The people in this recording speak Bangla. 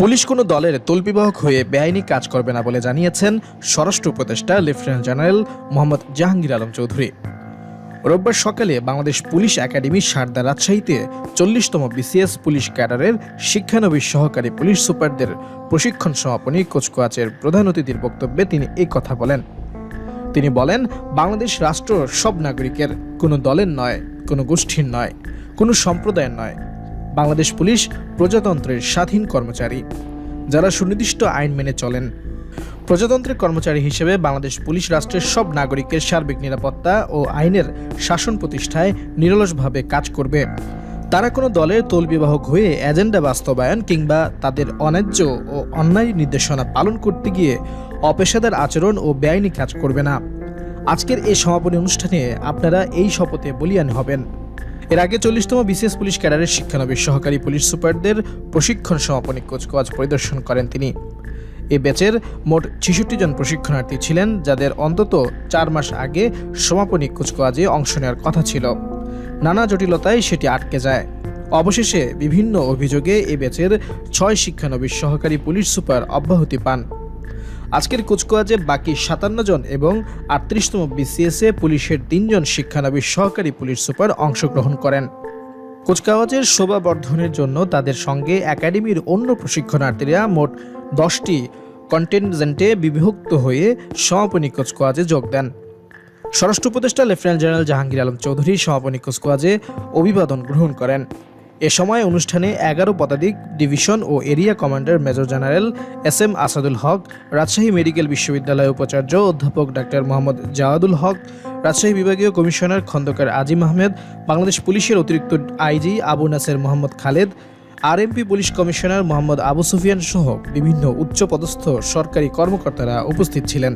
পুলিশ কোনো দলের তল্পিবাহক হয়ে বেআইনি কাজ করবে না বলে জানিয়েছেন স্বরাষ্ট্র উপদেষ্টা লেফটেন্যান্ট জেনারেল মোহাম্মদ জাহাঙ্গীর আলম চৌধুরী। রোববার সকালে বাংলাদেশ পুলিশ একাডেমি সারদা রাজশাহীতে চল্লিশতম বিসিএস পুলিশ ক্যাডারের শিক্ষানবিশ সহকারী পুলিশ সুপারদের প্রশিক্ষণ সমাপনী কোচকোয়াচের প্রধান অতিথির বক্তব্যে তিনি এই কথা বলেন। তিনি বলেন, বাংলাদেশ রাষ্ট্র সব নাগরিকের, কোনো দলের নয়, কোনো গোষ্ঠীর নয়, কোনো সম্প্রদায়ের নয়। বাংলাদেশ পুলিশ প্রজাতন্ত্রের স্বাধীন কর্মচারী, যারা সুনির্দিষ্ট আইন মেনে চলেন। প্রজাতন্ত্রের কর্মচারী হিসেবে বাংলাদেশ পুলিশ রাষ্ট্রের সব নাগরিকের সার্বিক নিরাপত্তা ও আইনের শাসন প্রতিষ্ঠায় নিরলসভাবে কাজ করবে। তারা কোনো দলের তলবিবাহক হয়ে এজেন্ডা বাস্তবায়ন কিংবা তাদের অন্যায্য ও অন্যায় নির্দেশনা পালন করতে গিয়ে অপেশাদার আচরণ ও বেআইনি কাজ করবে না। আজকের এই সমাপনী অনুষ্ঠানে আপনারা এই শপথে বলিয়ান হবেন। এর আগে চল্লিশতম বিশেষ পুলিশ ক্যাডারের শিক্ষানবিশ সহকারী পুলিশ সুপারদের প্রশিক্ষণ সমাপনী কুচকাওয়াজ পরিদর্শন করেন তিনি। এ ব্যাচের মোট ছেষট্টি জন প্রশিক্ষণার্থী ছিলেন, যাদের অন্তত চার মাস আগে সমাপনী কুচকাওয়াজে অংশ নেওয়ার কথা ছিল। নানা জটিলতায় সেটি আটকে যায়। অবশেষে বিভিন্ন অভিযোগে এ ব্যাচের ছয় শিক্ষানবিশ সহকারী পুলিশ সুপার অব্যাহতি পান। আজকের কুচকাওয়াজে বাকি সাতান্ন জন এবং আটত্রিশতম বিসিএসএ পুলিশের তিনজন শিক্ষানবিশ সহকারী পুলিশ সুপার অংশগ্রহণ করেন। কুচকাওয়াজের শোভা বর্ধনের জন্য তাদের সঙ্গে একাডেমির অন্য প্রশিক্ষণার্থীরা মোট দশটি কন্টেনজেন্টে বিভক্ত হয়ে সমাপনী কুচকাওয়াজে যোগ দেন। স্বরাষ্ট্র উপদেষ্টা লেফটেন্যান্ট জেনারেল জাহাঙ্গীর আলম চৌধুরী সমাপনী কুচকাওয়াজে অভিবাদন গ্রহণ করেন। এ সময় অনুষ্ঠানে এগারো পদাতিক ডিভিশন ও area commander major general S M Asadul Haque, Rajshahi medical বিশ্ববিদ্যালয়ের উপাচার্য অধ্যাপক ডাক্তার মোহাম্মদ জাওয়াদুল হক, রাজশাহী বিভাগীয় কমিশনার খন্দকার আজিম আহমেদ, বাংলাদেশ পুলিশের অতিরিক্ত IG Abu Naser Mohammad Khaled, RMP police commissioner Mohammad Abu Sufian সহ বিভিন্ন উচ্চপদস্থ সরকারি কর্মকর্তারা উপস্থিত ছিলেন।